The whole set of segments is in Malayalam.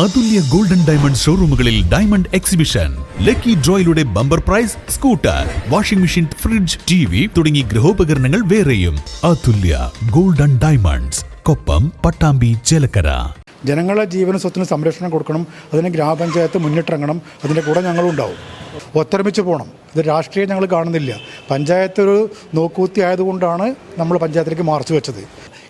അതുല്യ ഗോൾഡൻ ഡയമണ്ട് ഷോറൂമുകളിൽ diamond exhibition. Lucky ഡ്രോയിലൂടെ bumper prize scooter washing machine fridge T V തുടങ്ങി ഗൃഹോപകരണങ്ങൾ വേറെയും. Atulya golden diamonds Koppam Pattambi Chelakkara. ജനങ്ങളുടെ ജീവന സ്വത്തിന് സംരക്ഷണം കൊടുക്കണം അതിന് ഗ്രാമപഞ്ചായത്ത് മുന്നിട്ടിറങ്ങണം അതിന്റെ കൂടെ ഞങ്ങളും ഉണ്ടാവും. ഒത്തൊരുമിച്ച് പോകണം. ഇത് രാഷ്ട്രീയം ഞങ്ങൾ കാണുന്നില്ല. പഞ്ചായത്ത് ഒരു നോക്കൂത്തി ആയതുകൊണ്ടാണ് നമ്മൾ പഞ്ചായത്തിലേക്ക് മാർച്ച് വെച്ചത്.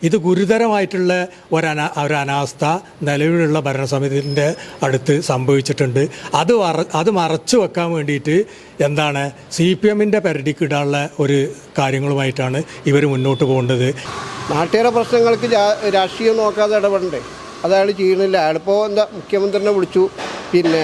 ഇത് ഗുരുതരമായിട്ടുള്ള ഒരന ഒരനാസ്ഥ നിലവിലുള്ള ഭരണസമിതിന്റെ അടുത്ത് സംഭവിച്ചിട്ടുണ്ട്. അത് അത് മറച്ചു വെക്കാൻ വേണ്ടിയിട്ട് എന്താണ് സി പി എമ്മിന്റെ പരിധിക്കിടാനുള്ള ഒരു കാര്യങ്ങളുമായിട്ടാണ് ഇവർ മുന്നോട്ട് പോകേണ്ടത്. നാട്ടുകാരുടെ പ്രശ്നങ്ങൾക്ക് രാഷ്ട്രീയം നോക്കാതെ ഇടപെടണ്ടേ? അതയാൾ ചെയ്യണില്ല അയാളിപ്പോൾ എന്താ മുഖ്യമന്ത്രിനെ വിളിച്ചു പിന്നെ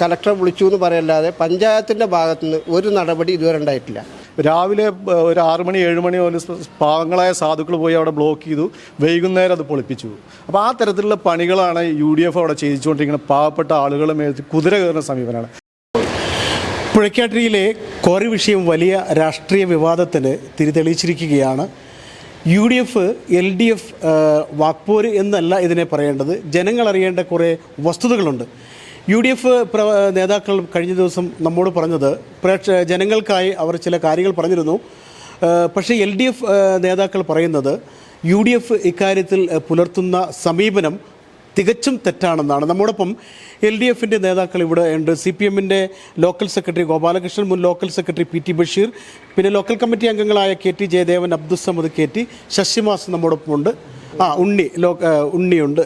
കലക്ടറെ വിളിച്ചു എന്ന് പറയല്ലാതെ പഞ്ചായത്തിന്റെ ഭാഗത്തുനിന്ന് ഒരു നടപടി ഇതുവരെ ഉണ്ടായിട്ടില്ല. രാവിലെ ഒരു ആറ് മണി ഏഴ് മണി പോലെ പാവങ്ങളായ സാധുക്കൾ പോയി അവിടെ ബ്ലോക്ക് ചെയ്തു. വൈകുന്നേരം അത് പൊളിപ്പിച്ചു. അപ്പോൾ ആ തരത്തിലുള്ള പണികളാണ് യു ഡി എഫ് അവിടെ ചെയ്യിച്ചുകൊണ്ടിരിക്കുന്നത് പാവപ്പെട്ട ആളുകളെ മേൽ കുതിര കയറുന്ന സമീപനമാണ്. പുഴയ്ക്കാട്ടിരിയിലെ കോറി വിഷയം വലിയ രാഷ്ട്രീയ വിവാദത്തിന് തിരിതെളിയിച്ചിരിക്കുകയാണ് U D F L D F വാക്പോര് എന്നല്ല ഇതിനെ പറയേണ്ടത്. ജനങ്ങൾ അറിയേണ്ട കുറേ വസ്തുതകളുണ്ട്. യു ഡി എഫ് നേതാക്കൾ കഴിഞ്ഞ ദിവസം നമ്മോട് പറഞ്ഞത് പ്രേക്ഷ ജനങ്ങൾക്കായി അവർ ചില കാര്യങ്ങൾ പറഞ്ഞിരുന്നു. പക്ഷേ എൽ ഡി എഫ് നേതാക്കൾ പറയുന്നത് യു ഡി എഫ് ഇക്കാര്യത്തിൽ പുലർത്തുന്ന സമീപനം തികച്ചും തെറ്റാണെന്നാണ്. നമ്മോടൊപ്പം എൽ ഡി എഫിന്റെ നേതാക്കൾ ഇവിടെ ഉണ്ട്. സി പി എമ്മിന്റെ ലോക്കൽ സെക്രട്ടറി ഗോപാലകൃഷ്ണൻ മുൻ local secretary P T Basheer പിന്നെ ലോക്കൽ കമ്മിറ്റി അംഗങ്ങളായ K T Jayadevan Abdussamad K T ശശിമാസ് നമ്മോടൊപ്പമുണ്ട്. ആ ഉണ്ണി ലോ ഉണ്ണിയുണ്ട്.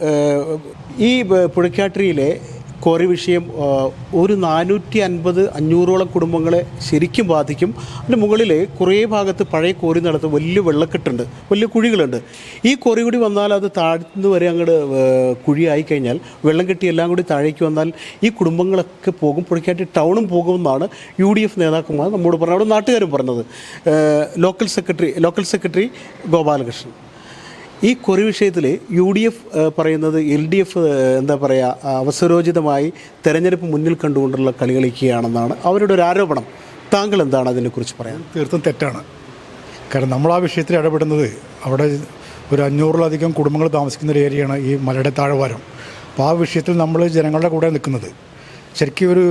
ഈ പുഴയ്ക്കാട്ടിരിയിലെ കോറി വിഷയം ഒരു നാനൂറ്റി അൻപത് അഞ്ഞൂറോളം കുടുംബങ്ങളെ ശരിക്കും ബാധിക്കും. അതിന്റെ മുകളിൽ കുറേ ഭാഗത്ത് പഴയ കോറി നടത്ത്. വലിയ വെള്ളക്കെട്ടുണ്ട് വലിയ കുഴികളുണ്ട്. ഈ കോറി കൂടി വന്നാൽ അത് താഴ്ന്നു വരെ അങ്ങോട്ട് കുഴിയായി കഴിഞ്ഞാൽ വെള്ളം കെട്ടി എല്ലാം കൂടി താഴേക്ക് വന്നാൽ ഈ കുടുംബങ്ങളൊക്കെ പോകും. പുഴയ്ക്കാട്ടി ടൗണും പോകുമെന്നാണ് യു ഡി എഫ് നേതാക്കന്മാർ നമ്മോട് പറഞ്ഞത്. അവിടെ നാട്ടുകാരും പറഞ്ഞത്. Local secretary local secretary Gopalakrishnan. ഈ കൊറി വിഷയത്തിൽ യു ഡി എഫ് പറയുന്നത് എൽ ഡി എഫ് എന്താ പറയുക അവസരോചിതമായി തെരഞ്ഞെടുപ്പ് മുന്നിൽ കണ്ടുകൊണ്ടുള്ള കളി കളിക്കുകയാണെന്നാണ് അവരുടെ ഒരു ആരോപണം. താങ്കൾ എന്താണ് അതിനെക്കുറിച്ച് പറയാൻ? തീർത്തും തെറ്റാണ്. കാരണം നമ്മൾ ആ വിഷയത്തിൽ ഇടപെടുന്നത് അവിടെ ഒരു അഞ്ഞൂറിലധികം കുടുംബങ്ങൾ താമസിക്കുന്ന ഒരു ഏരിയയാണ് ഈ മലയുടെ താഴ്വാരം. അപ്പോൾ ആ വിഷയത്തിൽ നമ്മൾ ജനങ്ങളുടെ കൂടെ നിൽക്കുന്നത്. ശരിക്കും ഒരു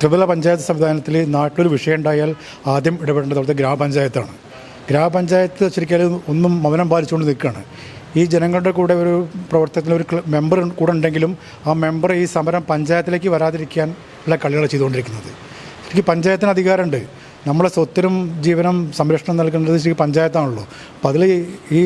ത്രിതല പഞ്ചായത്ത് സംവിധാനത്തിൽ നാട്ടിലൊരു വിഷയം ഉണ്ടായാൽ ആദ്യം ഇടപെടേണ്ടത് അവിടുത്തെ ഗ്രാമപഞ്ചായത്താണ്. ഗ്രാമപഞ്ചായത്ത് ശരിക്കും ഒന്നും മൗനം പാലിച്ചുകൊണ്ട് നിൽക്കുകയാണ്. ഈ ജനങ്ങളുടെ കൂടെ ഒരു പ്രവർത്തനത്തിൽ ഒരു മെമ്പർ കൂടെ ഉണ്ടെങ്കിലും ആ മെമ്പർ ഈ സമരം പഞ്ചായത്തിലേക്ക് വരാതിരിക്കാൻ ഉള്ള കളികൾ ചെയ്തുകൊണ്ടിരിക്കുന്നത്. ശരിക്കും പഞ്ചായത്തിന് അധികാരമുണ്ട്. നമ്മളെ സ്വത്തിനും ജീവനും സംരക്ഷണം നൽകേണ്ടത് ശരിക്കും പഞ്ചായത്താണല്ലോ. അപ്പോൾ അതിൽ ഈ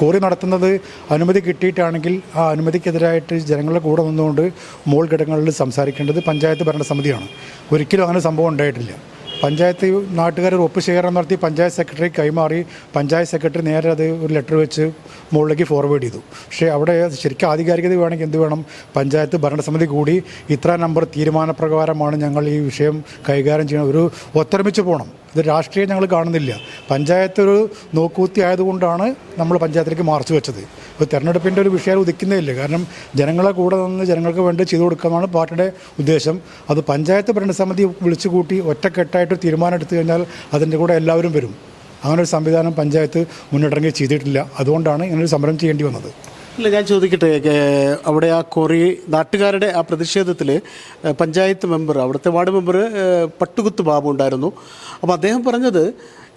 കോറി നടത്തുന്നത് അനുമതി കിട്ടിയിട്ടാണെങ്കിൽ ആ അനുമതിക്കെതിരായിട്ട് ജനങ്ങളുടെ കൂടെ നിന്നുകൊണ്ട് മോൾ ഘടകങ്ങളിൽ സംസാരിക്കേണ്ടത് പഞ്ചായത്ത് ഭരണസമിതിയാണ്. ഒരിക്കലും അങ്ങനെ സംഭവം ഉണ്ടായിട്ടില്ല. പഞ്ചായത്ത് നാട്ടുകാർ ഒപ്പ് ശേഖരണം നടത്തി പഞ്ചായത്ത് സെക്രട്ടറി കൈമാറി പഞ്ചായത്ത് സെക്രട്ടറി നേരെ അത് ഒരു ലെറ്റർ വെച്ച് മുകളിലേക്ക് ഫോർവേഡ് ചെയ്തു. പക്ഷേ അവിടെ ശരിക്കും ആധികാരികത വേണമെങ്കിൽ എന്ത് വേണം? പഞ്ചായത്ത് ഭരണസമിതി കൂടി ഇത്ര നമ്പർ തീരുമാനപ്രകാരമാണ് ഞങ്ങൾ ഈ വിഷയം കൈകാര്യം ചെയ്യണം ഒരു ഒത്തൊരുമിച്ച് പോകണം. ഇത് രാഷ്ട്രീയം ഞങ്ങൾ കാണുന്നില്ല. പഞ്ചായത്ത് ഒരു നോക്കൂത്തി ആയതുകൊണ്ടാണ് നമ്മൾ പഞ്ചായത്തിലേക്ക് മാർച്ച് വെച്ചത്. ഇപ്പോൾ തെരഞ്ഞെടുപ്പിന്റെ ഒരു വിഷയം ഉദിക്കുന്നില്ല കാരണം ജനങ്ങളെ കൂടെ നിന്ന് ജനങ്ങൾക്ക് വേണ്ടി ചെയ്തു കൊടുക്കാനാണ് പാർട്ടിയുടെ ഉദ്ദേശം. അത് പഞ്ചായത്ത് ഭരണസമിതി വിളിച്ചു കൂട്ടി ഒറ്റക്കെട്ടായിട്ട് തീരുമാനം എടുത്തു കഴിഞ്ഞാൽ അതിന്റെ കൂടെ എല്ലാവരും വരും. അങ്ങനെ ഒരു സംവിധാനം പഞ്ചായത്ത് മുന്നിട്ടിറങ്ങി ചെയ്തിട്ടില്ല. അതുകൊണ്ടാണ് ഇങ്ങനൊരു സമരം ചെയ്യേണ്ടി വന്നത്. ഇല്ല ഞാൻ ചോദിക്കട്ടെ അവിടെ ആ കൊറി നാട്ടുകാരുടെ ആ പ്രതിഷേധത്തിൽ പഞ്ചായത്ത് മെമ്പർ അവിടുത്തെ വാർഡ് മെമ്പർ പട്ടുകുത്ത് ബാബു ഉണ്ടായിരുന്നു. അപ്പോൾ അദ്ദേഹം പറഞ്ഞത്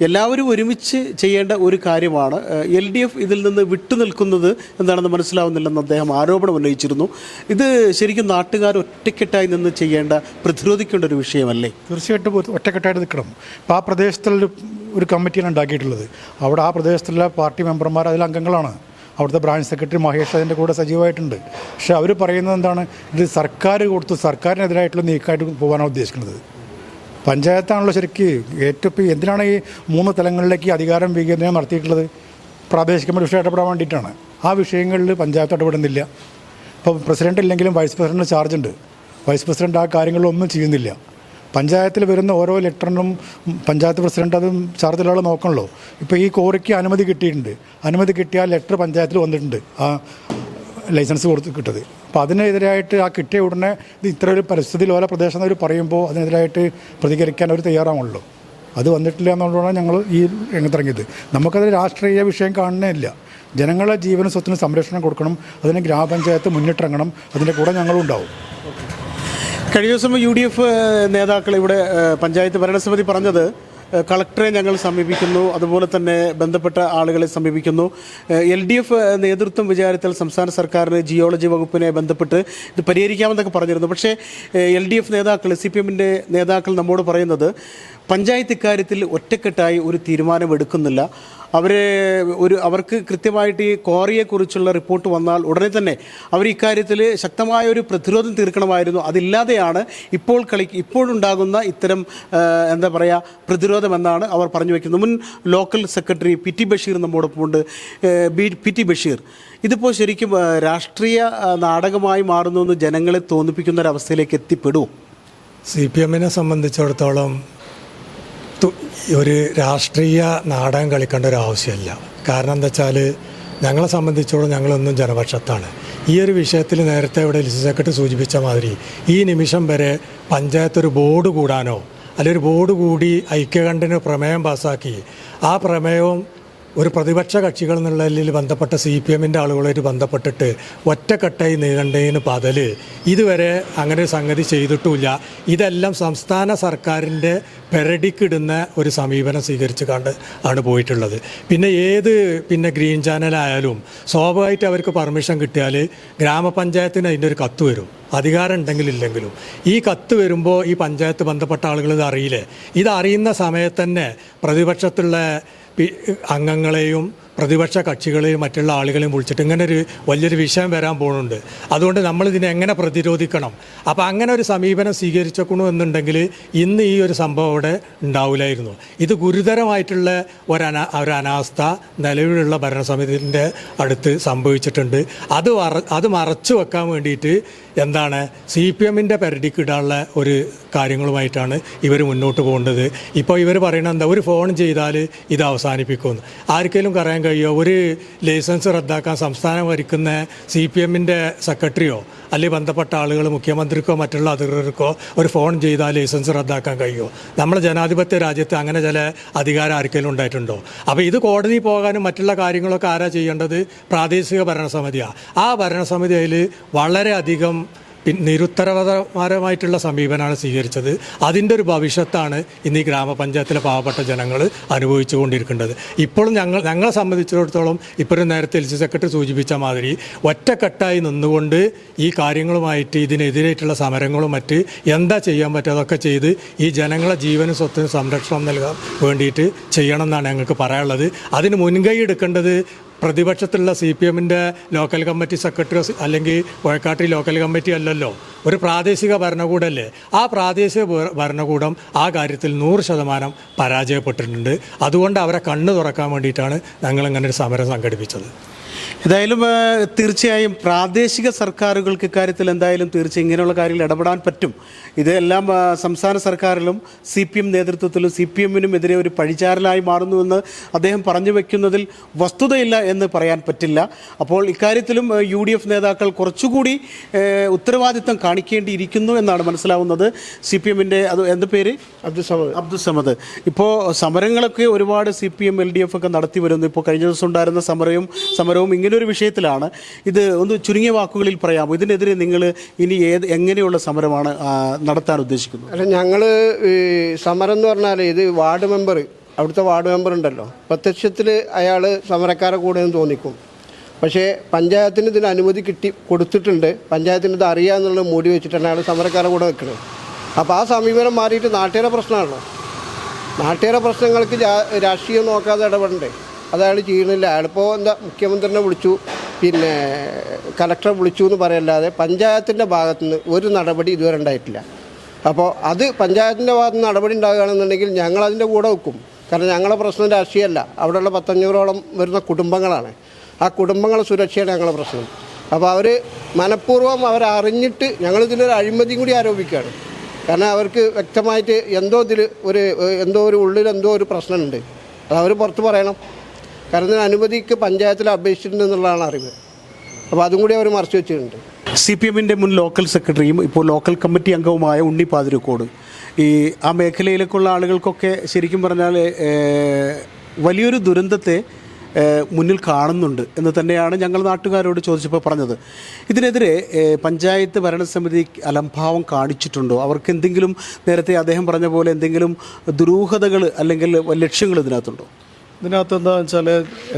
എല്ലാവരും ഒരുമിച്ച് ചെയ്യേണ്ട ഒരു കാര്യമാണ്. എൽ ഡി എഫ് ഇതിൽ നിന്ന് വിട്ടുനിൽക്കുന്നത് എന്താണെന്ന് മനസ്സിലാവുന്നില്ലെന്ന് അദ്ദേഹം ആരോപണം ഉന്നയിച്ചിരുന്നു. ഇത് ശരിക്കും നാട്ടുകാർ ഒറ്റക്കെട്ടായി നിന്ന് ചെയ്യേണ്ട പ്രതിരോധിക്കേണ്ട ഒരു വിഷയമല്ലേ? തീർച്ചയായിട്ടും ഒറ്റക്കെട്ടായിട്ട് നിൽക്കണം. ഇപ്പോൾ ആ പ്രദേശത്തുള്ള ഒരു കമ്മിറ്റിയാണ് ഉണ്ടാക്കിയിട്ടുള്ളത്. അവിടെ ആ പ്രദേശത്തുള്ള പാർട്ടി മെമ്പർമാർ അതിൽ അംഗങ്ങളാണ്. അവിടുത്തെ ബ്രാഞ്ച് സെക്രട്ടറി മഹേഷ് അതിന്റെ കൂടെ സജീവമായിട്ടുണ്ട്. പക്ഷേ അവർ പറയുന്നത് എന്താണ്? ഇത് സർക്കാർ കൊടുത്ത് സർക്കാരിനെതിരായിട്ടുള്ള നീക്കമായിട്ട് പോകാനാണ് ഉദ്ദേശിക്കുന്നത്. പഞ്ചായത്താണല്ലോ ശരിക്ക്. ഏറ്റവും എന്തിനാണ് ഈ മൂന്ന് തലങ്ങളിലേക്ക് അധികാരം വികേന്ദ്രം നടത്തിയിട്ടുള്ളത്? പ്രാദേശിക വിഷയം ഇടപെടാൻ വേണ്ടിയിട്ടാണ്. ആ വിഷയങ്ങളിൽ പഞ്ചായത്ത് ഇടപെടുന്നില്ല. ഇപ്പോൾ പ്രസിഡന്റ് ഇല്ലെങ്കിലും വൈസ് പ്രസിഡന്റ് ചാർജ് ഉണ്ട് വൈസ് പ്രസിഡന്റ് ആ കാര്യങ്ങളൊന്നും ചെയ്യുന്നില്ല. പഞ്ചായത്തിൽ വരുന്ന ഓരോ ലെറ്ററിനും പഞ്ചായത്ത് പ്രസിഡന്റ് അത് ചാർജിലുള്ള നോക്കണല്ലോ. ഇപ്പോൾ ഈ കോറിക്ക് അനുമതി കിട്ടിയിട്ടുണ്ട്. അനുമതി കിട്ടിയ ലെറ്റർ പഞ്ചായത്തിൽ വന്നിട്ടുണ്ട്. ആ ലൈസൻസ് കൊടുത്ത് കിട്ടത്. അപ്പോൾ അതിനെതിരായിട്ട് ആ കിട്ടിയ ഉടനെ ഇത് ഇത്ര ഒരു പരിസ്ഥിതി ലോല പ്രദേശം അവർ പറയുമ്പോൾ അതിനെതിരായിട്ട് പ്രതികരിക്കാൻ അവർ തയ്യാറാവുള്ളൂ അത് വന്നിട്ടില്ല എന്നുള്ളതാണ് ഞങ്ങൾ ഈ രംഗത്തിറങ്ങിയത്. നമുക്കത് രാഷ്ട്രീയ വിഷയം കാണുന്നില്ല ജനങ്ങളെ ജീവനും സ്വത്തിനും സംരക്ഷണം കൊടുക്കണം അതിന് ഗ്രാമപഞ്ചായത്ത് മുന്നിട്ടിറങ്ങണം അതിന്റെ കൂടെ ഞങ്ങളും ഉണ്ടാവും. കഴിഞ്ഞ ദിവസം യു ഡി എഫ് നേതാക്കൾ ഇവിടെ പഞ്ചായത്ത് ഭരണസമിതി പറഞ്ഞത് കളക്ടറെ ഞങ്ങൾ സമീപിക്കുന്നു. അതുപോലെ തന്നെ ബന്ധപ്പെട്ട ആളുകളെ സമീപിക്കുന്നു. എൽ ഡി എഫ് നേതൃത്വം വിചാരത്തിൽ സംസ്ഥാന സർക്കാരിന് ജിയോളജി വകുപ്പിനെ ബന്ധപ്പെട്ട് ഇത് പരിഹരിക്കാമെന്നൊക്കെ പറഞ്ഞിരുന്നു. പക്ഷേ എൽ ഡി എഫ് നേതാക്കൾ സി പി എമ്മിന്റെ നേതാക്കൾ നമ്മോട് പറയുന്നത് പഞ്ചായത്ത് ഇക്കാര്യത്തിൽ ഒറ്റക്കെട്ടായി ഒരു തീരുമാനം അവരെ ഒരു അവർക്ക് കൃത്യമായിട്ട് ഈ ക്വാറിയെക്കുറിച്ചുള്ള റിപ്പോർട്ട് വന്നാൽ ഉടനെ തന്നെ അവർ ഇക്കാര്യത്തിൽ ശക്തമായ ഒരു പ്രതിരോധം തീർക്കണമായിരുന്നു. അതില്ലാതെയാണ് ഇപ്പോൾ കളി ഇപ്പോഴുണ്ടാകുന്ന ഇത്തരം എന്താ പറയുക പ്രതിരോധം എന്നാണ് അവർ പറഞ്ഞു വയ്ക്കുന്നത് മുൻ local secretary P T Basheer നമ്മോടൊപ്പമുണ്ട് P T Basheer ഇതിപ്പോൾ ശരിക്കും രാഷ്ട്രീയ നാടകമായി മാറുന്നു എന്ന് ജനങ്ങളെ തോന്നിപ്പിക്കുന്ന ഒരു അവസ്ഥയിലേക്ക് എത്തിപ്പെടുമോ സി പി എമ്മിനെ സംബന്ധിച്ചിടത്തോളം ഒരു രാഷ്ട്രീയ നാടകം കളിക്കേണ്ട ഒരു ആവശ്യമില്ല. കാരണം എന്താ വെച്ചാൽ ഞങ്ങളെ സംബന്ധിച്ചോളം ഞങ്ങളൊന്നും ജനപക്ഷത്താണ്. ഈ ഒരു വിഷയത്തിൽ നേരത്തെ ഇവിടെ ലിസി സെക്രട്ടറി സൂചിപ്പിച്ച മാതിരി ഈ നിമിഷം വരെ പഞ്ചായത്ത് ഒരു ബോർഡ് കൂടാനോ അല്ലെങ്കിൽ ഒരു ബോർഡ് കൂടി ഐക്യകണ്ഠന് പ്രമേയം പാസ്സാക്കി ആ പ്രമേയവും ഒരു പ്രതിപക്ഷ കക്ഷികൾ എന്നുള്ളതിൽ ബന്ധപ്പെട്ട സി പി എമ്മിന്റെ ആളുകളായിട്ട് ബന്ധപ്പെട്ടിട്ട് ഒറ്റക്കെട്ടായി നീങ്ങേണ്ടതിന് പതൽ ഇതുവരെ അങ്ങനെ ഒരു സംഗതി ചെയ്തിട്ടുമില്ല. ഇതെല്ലാം സംസ്ഥാന സർക്കാരിന്റെ പെരടിക്കിടുന്ന ഒരു സമീപനം സ്വീകരിച്ച് കണ്ട് ആണ് പോയിട്ടുള്ളത്. പിന്നെ ഏത് പിന്നെ ഗ്രീൻ ചാനലായാലും സ്വാഭാവികമായിട്ട് അവർക്ക് പെർമിഷൻ കിട്ടിയാൽ ഗ്രാമപഞ്ചായത്തിന് അതിന്റെ ഒരു കത്ത് വരും. അധികാരം ഉണ്ടെങ്കിലില്ലെങ്കിലും ഈ കത്ത് വരുമ്പോൾ ഈ പഞ്ചായത്ത് ബന്ധപ്പെട്ട ആളുകൾ ഇത് അറിയില്ലേ? ഇത് അറിയുന്ന സമയത്ത് തന്നെ പ്രതിപക്ഷത്തുള്ള അംഗങ്ങളെയും പ്രതിപക്ഷ കക്ഷികളെയും മറ്റുള്ള ആളുകളെയും വിളിച്ചിട്ട് ഇങ്ങനെ ഒരു വലിയൊരു വിഷയം വരാൻ പോകുന്നുണ്ട്. അതുകൊണ്ട് നമ്മൾ ഇതിനെ എങ്ങനെ പ്രതിരോധിക്കണം? അപ്പോൾ അങ്ങനെ ഒരു സമീപനം സ്വീകരിച്ചേക്കണു എന്നുണ്ടെങ്കിൽ ഇന്ന് ഈ ഒരു സംഭവം അവിടെ ഉണ്ടാവില്ലായിരുന്നു. ഇത് ഗുരുതരമായിട്ടുള്ള ഒരന ഒരു അനാസ്ഥ നിലവിലുള്ള ഭരണസമിതിന്റെ അടുത്ത് സംഭവിച്ചിട്ടുണ്ട്. അത് അത് മറച്ചു വെക്കാൻ വേണ്ടിയിട്ട് എന്താണ് സി പി എമ്മിന്റെ പരിധിക്കിടാനുള്ള ഒരു കാര്യങ്ങളുമായിട്ടാണ് ഇവർ മുന്നോട്ട് പോകേണ്ടത്. ഇപ്പോൾ ഇവർ പറയുന്നത് എന്താ ഒരു ഫോൺ ചെയ്താൽ ഇത് അവസാനിപ്പിക്കുമെന്ന്. ആർക്കെങ്കിലും പറയാൻ കഴിയുമോ ഒരു ലൈസൻസ് റദ്ദാക്കാൻ സംസ്ഥാനം ഭരിക്കുന്ന സി പി എമ്മിന്റെ സെക്രട്ടറിയോ അല്ലെങ്കിൽ ബന്ധപ്പെട്ട ആളുകൾ മുഖ്യമന്ത്രിക്കോ മറ്റുള്ള അധികൃതർക്കോ ഒരു ഫോൺ ചെയ്താൽ ലൈസൻസ് റദ്ദാക്കാൻ കഴിയുമോ? നമ്മുടെ ജനാധിപത്യ രാജ്യത്ത് അങ്ങനെ ചില അധികാരം ആർക്കെങ്കിലും ഉണ്ടായിട്ടുണ്ടോ? അപ്പോൾ ഇത് കോടതി പോകാനും മറ്റുള്ള കാര്യങ്ങളൊക്കെ ആരാ ചെയ്യേണ്ടത്? പ്രാദേശിക ഭരണസമിതിയാണ് ആ ഭരണസമിതിയിൽ വളരെയധികം പിൻ നിരുത്തരവാദപരമായിട്ടുള്ള സമീപനമാണ് സ്വീകരിച്ചത്. അതിന്റെ ഒരു ഭവിഷ്യത്താണ് ഇന്ന് ഈ ഗ്രാമപഞ്ചായത്തിലെ പാവപ്പെട്ട ജനങ്ങൾ അനുഭവിച്ചു കൊണ്ടിരിക്കേണ്ടത് ഇപ്പോഴും ഞങ്ങൾ ഞങ്ങളെ സംബന്ധിച്ചിടത്തോളം ഇപ്പോഴും നേരത്തെ എൽ സി സെക്രട്ടറി സൂചിപ്പിച്ച മാതിരി ഒറ്റക്കെട്ടായി നിന്നുകൊണ്ട് ഈ കാര്യങ്ങളുമായിട്ട് ഇതിനെതിരായിട്ടുള്ള സമരങ്ങളും മറ്റ് എന്താ ചെയ്യാൻ പറ്റുക അതൊക്കെ ചെയ്ത് ഈ ജനങ്ങളെ ജീവനും സ്വത്തിനും സംരക്ഷണം നൽകാൻ വേണ്ടിയിട്ട് ചെയ്യണം എന്നാണ് ഞങ്ങൾക്ക് പറയാനുള്ളത്. അതിന് മുൻകൈ എടുക്കേണ്ടത് പ്രതിപക്ഷത്തുള്ള സി പി എമ്മിന്റെ ലോക്കൽ കമ്മിറ്റി സെക്രട്ടറി അല്ലെങ്കിൽ വഴക്കാട്ടി ലോക്കൽ കമ്മിറ്റി അല്ലല്ലോ. ഒരു പ്രാദേശിക ഭരണകൂടമല്ലേ ആ പ്രാദേശിക ഭരണകൂടം ആ കാര്യത്തിൽ നൂറ് ശതമാനം പരാജയപ്പെട്ടിട്ടുണ്ട്. അതുകൊണ്ട് അവരെ കണ്ണ് തുറക്കാൻ വേണ്ടിയിട്ടാണ് ഞങ്ങൾ ഇങ്ങനെ ഒരു സമരം സംഘടിപ്പിച്ചത്. ഏതായാലും തീർച്ചയായും പ്രാദേശിക സർക്കാരുകൾക്ക് ഇക്കാര്യത്തിൽ എന്തായാലും തീർച്ചയായും ഇങ്ങനെയുള്ള കാര്യങ്ങൾ ഇടപെടാൻ പറ്റും. ഇതെല്ലാം സംസ്ഥാന സർക്കാരിലും സി പി എം നേതൃത്വത്തിലും സി പി എമ്മിനും എതിരെ ഒരു പഴിചാരലായി മാറുന്നുവെന്ന് അദ്ദേഹം പറഞ്ഞു വെക്കുന്നതിൽ വസ്തുതയില്ല എന്ന് പറയാൻ പറ്റില്ല. അപ്പോൾ ഇക്കാര്യത്തിലും യു ഡി എഫ് നേതാക്കൾ കുറച്ചുകൂടി ഉത്തരവാദിത്തം കാണിക്കേണ്ടിയിരിക്കുന്നു എന്നാണ് മനസ്സിലാവുന്നത്. സി പി എമ്മിന്റെ അത് എന്ത് പേര്? അബ്ദുസമദ്. അബ്ദുൽ സമദ് ഇപ്പോൾ സമരങ്ങളൊക്കെ ഒരുപാട് C P M L D F ഒക്കെ നടത്തി വരുന്നു. ഇപ്പോൾ കഴിഞ്ഞ ദിവസം ഉണ്ടായിരുന്ന സമരവും സമരവും ഇങ്ങനൊരു വിഷയത്തിലാണ് ഇത് ഒന്ന് ചുരുങ്ങിയ വാക്കുകളിൽ പറയാമോ? ഇതിനെതിരെ നിങ്ങൾ ഇനി ഏത് എങ്ങനെയുള്ള സമരമാണ് നടത്താൻ ഉദ്ദേശിക്കുന്നത്? അല്ല ഞങ്ങൾ സമരം എന്ന് പറഞ്ഞാൽ ഇത് വാർഡ് മെമ്പർ അവിടുത്തെ വാർഡ് മെമ്പർ ഉണ്ടല്ലോ പ്രത്യക്ഷത്തിൽ അയാൾ സമരക്കാരെ കൂടെ എന്ന് തോന്നിക്കും. പക്ഷേ പഞ്ചായത്തിന് ഇതിന് അനുമതി കിട്ടി കൊടുത്തിട്ടുണ്ട്. പഞ്ചായത്തിന് ഇത് അറിയാമെന്നുള്ളത് മൂടി വെച്ചിട്ടാണ് അയാൾ സമരക്കാരെ കൂടെ നിൽക്കുന്നത്. അപ്പോൾ ആ സമീപനം മാറിയിട്ട് നാട്ടുകാരെ പ്രശ്നമാണല്ലോ. നാട്ടുകാരെ പ്രശ്നങ്ങൾക്ക് രാഷ്ട്രീയം നോക്കാതെ ഇടപെടണ്ടേ? അത് ചെയ്യുന്നില്ല. അയാളിപ്പോൾ എന്താ മുഖ്യമന്ത്രിനെ വിളിച്ചു പിന്നെ കലക്ടറെ വിളിച്ചു എന്ന് പറയല്ലാതെ പഞ്ചായത്തിന്റെ ഭാഗത്തുനിന്ന് ഒരു നടപടി ഇതുവരെ ഉണ്ടായിട്ടില്ല. അപ്പോൾ അത് പഞ്ചായത്തിന്റെ ഭാഗത്ത് നിന്ന് നടപടി ഉണ്ടാകുകയാണെന്നുണ്ടെങ്കിൽ ഞങ്ങൾ അതിന്റെ കൂടെ വെക്കും കാരണം ഞങ്ങളെ പ്രശ്നം രാഷ്ട്രീയമല്ല. അവിടെയുള്ള പത്തഞ്ഞൂറോളം വരുന്ന കുടുംബങ്ങളാണ്. ആ കുടുംബങ്ങളെ സുരക്ഷയാണ് ഞങ്ങളുടെ പ്രശ്നം. അപ്പോൾ അവർ മനഃപൂർവം അവരറിഞ്ഞിട്ട് ഞങ്ങളിതിലൊരു അഴിമതിയും കൂടി ആരോപിക്കുകയാണ്. കാരണം അവർക്ക് വ്യക്തമായിട്ട് എന്തോ ഇതിൽ ഒരു എന്തോ ഒരു ഉള്ളിൽ എന്തോ ഒരു പ്രശ്നമുണ്ട്. അത് അവർ പുറത്ത് പറയണം. കാരണം അനുമതിക്ക് പഞ്ചായത്തിൽ അപേക്ഷിച്ചിട്ടുണ്ടെന്നുള്ളതാണ് അറിവ്. അപ്പോൾ അതും കൂടി അവർ മറച്ചു വെച്ചിട്ടുണ്ട്. സി പി എമ്മിന്റെ മുൻ ലോക്കൽ സെക്രട്ടറിയും ഇപ്പോൾ ലോക്കൽ കമ്മിറ്റി അംഗവുമായ ഉണ്ണി പാതിരക്കോട്. ഈ ആ മേഖലയിലേക്കുള്ള ആളുകൾക്കൊക്കെ ശരിക്കും പറഞ്ഞാൽ വലിയൊരു ദുരന്തത്തെ മുന്നിൽ കാണുന്നുണ്ട് എന്ന് തന്നെയാണ് ഞങ്ങൾ നാട്ടുകാരോട് ചോദിച്ചപ്പോൾ പറഞ്ഞത്. ഇതിനെതിരെ പഞ്ചായത്ത് ഭരണസമിതി അലംഭാവം കാണിച്ചിട്ടുണ്ടോ? അവർക്ക് എന്തെങ്കിലും നേരത്തെ അദ്ദേഹം പറഞ്ഞ പോലെ എന്തെങ്കിലും ദുരൂഹതകൾ അല്ലെങ്കിൽ ലക്ഷ്യങ്ങൾ ഇതിനകത്തുണ്ടോ? ഇതിനകത്ത് എന്താ വെച്ചാൽ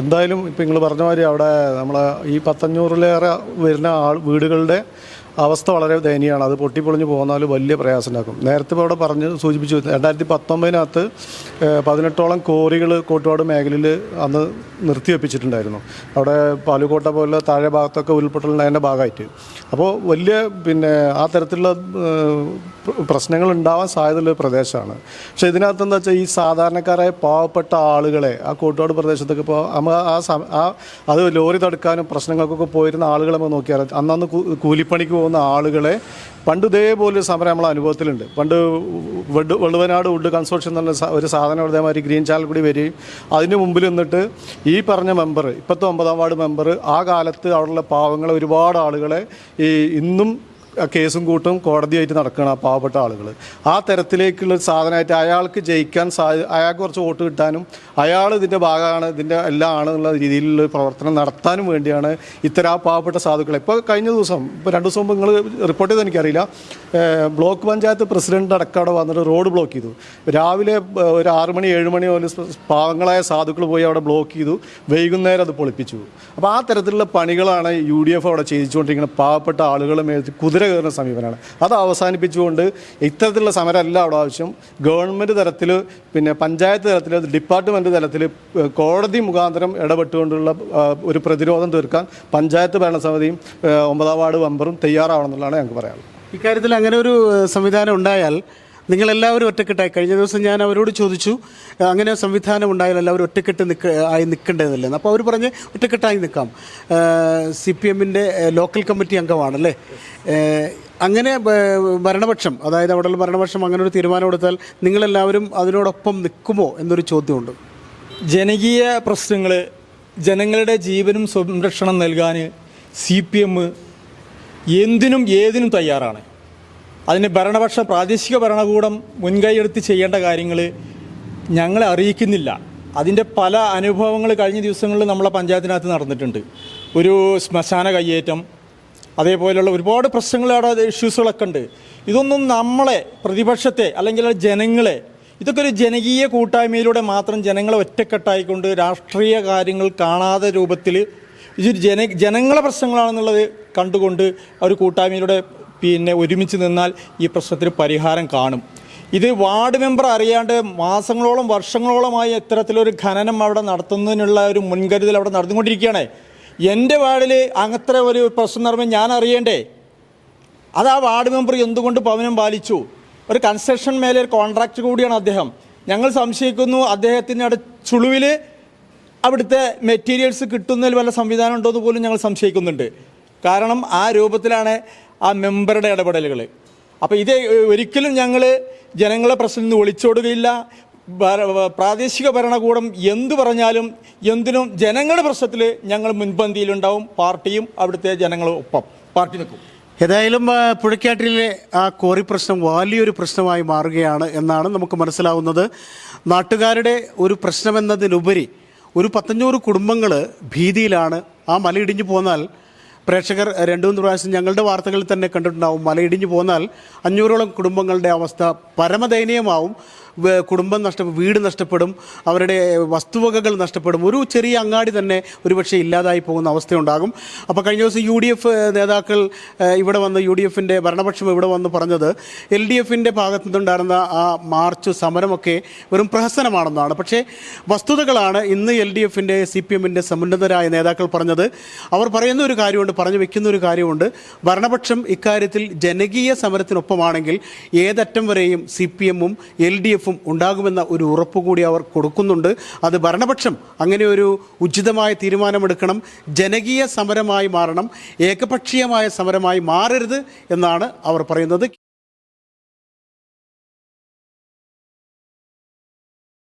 എന്തായാലും ഇപ്പം നിങ്ങൾ പറഞ്ഞ മാതിരി അവിടെ നമ്മളെ ഈ പത്തഞ്ഞൂറിലേറെ വരുന്ന ആൾ വീടുകളുടെ അവസ്ഥ വളരെ ദയനീയമാണ്. അത് പൊട്ടിപ്പൊളിഞ്ഞ് പോകുന്നാൽ വലിയ പ്രയാസം ഉണ്ടാക്കും നേരത്തെ ഇപ്പോൾ അവിടെ പറഞ്ഞ് സൂചിപ്പിച്ചു. രണ്ടായിരത്തി പത്തൊമ്പതിനകത്ത് പതിനെട്ടോളം കോറികൾ കോട്ടുപാട് മേഖലയിൽ അന്ന് നിർത്തിവെപ്പിച്ചിട്ടുണ്ടായിരുന്നു. അവിടെ പാലുകോട്ട പോലെ താഴെ ഭാഗത്തൊക്കെ ഉരുൾപൊട്ടലുണ്ടായതിന്റെ ഭാഗമായിട്ട്. അപ്പോൾ വലിയ പിന്നെ ആ തരത്തിലുള്ള പ്രശ്നങ്ങൾ ഉണ്ടാവാൻ സാധ്യതയുള്ള പ്രദേശമാണ്. പക്ഷേ ഇതിനകത്ത് എന്താ വെച്ചാൽ ഈ സാധാരണക്കാരായ പാവപ്പെട്ട ആളുകളെ ആ കൂട്ടുകാട് പ്രദേശത്തൊക്കെ ഇപ്പോൾ നമ്മൾ ആ ആ അത് ലോറി തടുക്കാനും പ്രശ്നങ്ങൾക്കൊക്കെ പോയിരുന്ന ആളുകളെ നമ്മൾ നോക്കിയാൽ അന്നന്ന് കൂലിപ്പണിക്ക് പോകുന്ന ആളുകളെ പണ്ട് ഇതേപോലെ സമരം നമ്മൾ അനുഭവത്തിലുണ്ട്. പണ്ട് വെഡ് വെള്ളുവനാട് വുഡ് കൺസോർഷ്യം എന്നുള്ള ഒരു സാധനം ഇതേമാതിരി ഗ്രീൻ ചാനൽ കൂടി വരികയും അതിന് മുമ്പിൽ നിന്നിട്ട് ഈ പറഞ്ഞ മെമ്പർ ഇപ്പോഴത്തെ ഒമ്പതാം വാർഡ് മെമ്പർ ആ കാലത്ത് അവിടെയുള്ള പാവങ്ങളെ ഒരുപാട് ആളുകളെ ഈ ഇന്നും കേസും കൂട്ടും കോടതിയായിട്ട് നടക്കുകയാണ് ആ പാവപ്പെട്ട ആളുകൾ ആ തരത്തിലേക്കുള്ള സാധനമായിട്ട് അയാൾക്ക് ജയിക്കാൻ സാ അയാൾക്ക് കുറച്ച് വോട്ട് കിട്ടാനും അയാൾ ഇതിന്റെ ഭാഗമാണ് ഇതിന്റെ എല്ലാം ആണെന്നുള്ള രീതിയിലുള്ള പ്രവർത്തനം നടത്താനും വേണ്ടിയാണ് ഇത്തരം ആ പാവപ്പെട്ട സാധുക്കളെ. ഇപ്പോൾ കഴിഞ്ഞ ദിവസം ഇപ്പോൾ രണ്ട് ദിവസം മുമ്പ് നിങ്ങൾ റിപ്പോർട്ട് ചെയ്ത് എനിക്കറിയില്ല. ബ്ലോക്ക് പഞ്ചായത്ത് പ്രസിഡന്റ് അടക്കം അവിടെ വന്നിട്ട് റോഡ് ബ്ലോക്ക് ചെയ്തു. രാവിലെ ഒരു ആറ് മണി ഏഴ് മണി പോലെ പാവങ്ങളായ സാധുക്കൾ പോയി അവിടെ ബ്ലോക്ക് ചെയ്തു. വൈകുന്നേരം അത് പൊളിപ്പിച്ചു. അപ്പോൾ ആ തരത്തിലുള്ള പണികളാണ് യു ഡി എഫ് അവിടെ ചെയ്യിച്ചുകൊണ്ടിരിക്കുന്നത് പാവപ്പെട്ട ആളുകളെ മേൽ കുതിര കയറുന്ന സമീപനമാണ്. അത് അവസാനിപ്പിച്ചുകൊണ്ട് ഇത്തരത്തിലുള്ള സമരമല്ല അവിടെ ആവശ്യം. ഗവൺമെന്റ് തലത്തിൽ പിന്നെ പഞ്ചായത്ത് തലത്തിൽ ഡിപ്പാർട്ട്മെന്റ് തലത്തിൽ കോടതി മുഖാന്തരം ഇടപെട്ടുകൊണ്ടുള്ള ഒരു പ്രതിരോധം തീർക്കാൻ പഞ്ചായത്ത് ഭരണസമിതിയും ഒമ്പതാം വാർഡ് മെമ്പറും തയ്യാറാവണം എന്നുള്ളതാണ് ഞങ്ങൾക്ക് പറയാനുള്ളത്. ഇക്കാര്യത്തിൽ അങ്ങനെ ഒരു സംവിധാനം ഉണ്ടായാൽ നിങ്ങളെല്ലാവരും ഒറ്റക്കെട്ടായി. കഴിഞ്ഞ ദിവസം ഞാൻ അവരോട് ചോദിച്ചു അങ്ങനെ സംവിധാനം ഉണ്ടായാൽ എല്ലാവരും ഒറ്റക്കെട്ട് നിൽക്ക ആയി നിൽക്കേണ്ടതല്ലേ? അപ്പോൾ അവർ പറഞ്ഞ് ഒറ്റക്കെട്ടായി നിൽക്കാം. സി പി എമ്മിന്റെ ലോക്കൽ കമ്മിറ്റി അംഗമാണല്ലേ? അങ്ങനെ ഭരണപക്ഷം അതായത് അവിടെയുള്ള ഭരണപക്ഷം അങ്ങനെ ഒരു തീരുമാനം എടുത്താൽ നിങ്ങളെല്ലാവരും അതിനോടൊപ്പം നിൽക്കുമോ എന്നൊരു ചോദ്യമുണ്ട്. ജനകീയ പ്രശ്നങ്ങൾ ജനങ്ങളുടെ ജീവനും സംരക്ഷണം നൽകാൻ സി പി എം എന്തിനും ഏതിനും തയ്യാറാണ്. അതിന് ഭരണപക്ഷ പ്രാദേശിക ഭരണകൂടം മുൻകൈയെടുത്ത് ചെയ്യേണ്ട കാര്യങ്ങൾ ഞങ്ങളെ അറിയിക്കുന്നില്ല. അതിന്റെ പല അനുഭവങ്ങൾ കഴിഞ്ഞ ദിവസങ്ങളിൽ നമ്മളെ പഞ്ചായത്തിനകത്ത് നടന്നിട്ടുണ്ട്. ഒരു ശ്മശാന കയ്യേറ്റം അതേപോലെയുള്ള ഒരുപാട് പ്രശ്നങ്ങളുടെ ഇഷ്യൂസുകളൊക്കെ ഉണ്ട്. ഇതൊന്നും നമ്മളെ പ്രതിപക്ഷത്തെ അല്ലെങ്കിൽ ജനങ്ങളെ ഇതൊക്കെ ഒരു ജനകീയ കൂട്ടായ്മയിലൂടെ മാത്രം ജനങ്ങളെ ഒറ്റക്കെട്ടായിക്കൊണ്ട് രാഷ്ട്രീയ കാര്യങ്ങൾ കാണാതെ രൂപത്തിൽ ഇതൊരു ജന ജനങ്ങളെ പ്രശ്നങ്ങളാണെന്നുള്ളത് കണ്ടുകൊണ്ട് ഒരു കൂട്ടായ്മയിലൂടെ പിന്നെ ഒരുമിച്ച് നിന്നാൽ ഈ പ്രശ്നത്തിന് പരിഹാരം കാണും. ഇത് വാർഡ് മെമ്പർ അറിയാണ്ട് മാസങ്ങളോളം വർഷങ്ങളോളമായി ഇത്തരത്തിലൊരു ഖനനം അവിടെ നടത്തുന്നതിനുള്ള ഒരു മുൻകരുതൽ അവിടെ നടന്നുകൊണ്ടിരിക്കുകയാണ്. എന്റെ വാർഡിൽ അങ്ങനത്തെ ഒരു പ്രശ്നം നടക്കുമ്പോൾ ഞാൻ അറിയണ്ടേ അത് ആ വാർഡ് മെമ്പർ എന്തുകൊണ്ട് പവനം പാലിച്ചു? ഒരു കൺസ്ട്രക്ഷൻ മേലെ ഒരു കോൺട്രാക്ട് കൂടിയാണ് അദ്ദേഹം. ഞങ്ങൾ സംശയിക്കുന്നു അദ്ദേഹത്തിന്റെ അവിടെ ചുളുവിൽ അവിടുത്തെ മെറ്റീരിയൽസ് കിട്ടുന്നതിൽ വല്ല സംവിധാനം ഉണ്ടോ എന്ന് പോലും ഞങ്ങൾ സംശയിക്കുന്നുണ്ട്. കാരണം ആ രൂപത്തിലാണ് ആ മെമ്പറുടെ ഇടപെടലുകൾ അപ്പോൾ ഇത് ഒരിക്കലും ഞങ്ങൾ ജനങ്ങളെ പ്രശ്നം നിന്ന് ഒളിച്ചോടുകയില്ല. പ്രാദേശിക ഭരണകൂടം എന്തു പറഞ്ഞാലും എന്തിനും ജനങ്ങളുടെ പ്രശ്നത്തിൽ ഞങ്ങൾ മുൻപന്തിയിലുണ്ടാവും. പാർട്ടിയും അവിടുത്തെ ജനങ്ങളും ഒപ്പം. പാർട്ടി നിൽക്കും. ഏതായാലും പുഴക്കാട്ടിലെ ആ കോറി പ്രശ്നം വലിയൊരു പ്രശ്നമായി മാറുകയാണ് എന്നാണ് നമുക്ക് മനസ്സിലാവുന്നത്. നാട്ടുകാരുടെ ഒരു പ്രശ്നമെന്നതിനുപരി ഒരു പത്തഞ്ഞൂറ് കുടുംബങ്ങൾ ഭീതിയിലാണ്. ആ മലയിടിഞ്ഞു പോന്നാൽ പ്രേക്ഷകർ രണ്ടു മൂന്ന് പ്രാവശ്യം ഞങ്ങളുടെ വാർത്തകളിൽ തന്നെ കണ്ടിട്ടുണ്ടാവും. മലയിടിഞ്ഞു പോന്നാൽ അഞ്ഞൂറോളം കുടുംബങ്ങളുടെ അവസ്ഥ പരമദയനീയമാവും. കുടുംബം നഷ്ടപ്പെടും വീട് നഷ്ടപ്പെടും അവരുടെ വസ്തുവകകൾ നഷ്ടപ്പെടും. ഒരു ചെറിയ അങ്ങാടി തന്നെ ഒരുപക്ഷെ ഇല്ലാതായി പോകുന്ന അവസ്ഥയുണ്ടാകും. അപ്പോൾ കഴിഞ്ഞ ദിവസം യു ഡി എഫ് നേതാക്കൾ ഇവിടെ വന്ന് യു ഡി എഫിന്റെ ഭരണപക്ഷം ഇവിടെ വന്ന് പറഞ്ഞത് എൽ ഡി എഫിന്റെ ഭാഗത്തു നിന്നുണ്ടായിരുന്ന ആ മാർച്ച് സമരമൊക്കെ വെറും പ്രഹസനമാണെന്നാണ്. പക്ഷേ വസ്തുതകളാണ് ഇന്ന് എൽ ഡി എഫിന്റെ സി പി എമ്മിന്റെ സമുന്നതരായ നേതാക്കൾ പറഞ്ഞത്. അവർ പറയുന്ന ഒരു കാര്യമുണ്ട് പറഞ്ഞു വെക്കുന്ന ഒരു കാര്യമുണ്ട്. ഭരണപക്ഷം ഇക്കാര്യത്തിൽ ജനകീയ സമരത്തിനൊപ്പമാണെങ്കിൽ ഏതറ്റം വരെയും സി പി എമ്മും എൽ ഡി എഫും ഉണ്ടാകുമെന്ന ഒരു ഉറപ്പ് കൂടി അവർ കൊടുക്കുന്നുണ്ട്. അത് ഭരണപക്ഷം അങ്ങനെ ഒരു ഉചിതമായ തീരുമാനമെടുക്കണം. ജനകീയ സമരമായി മാറണം. ഏകപക്ഷീയമായ സമരമായി മാറരുത് എന്നാണ് അവർ പറയുന്നത്.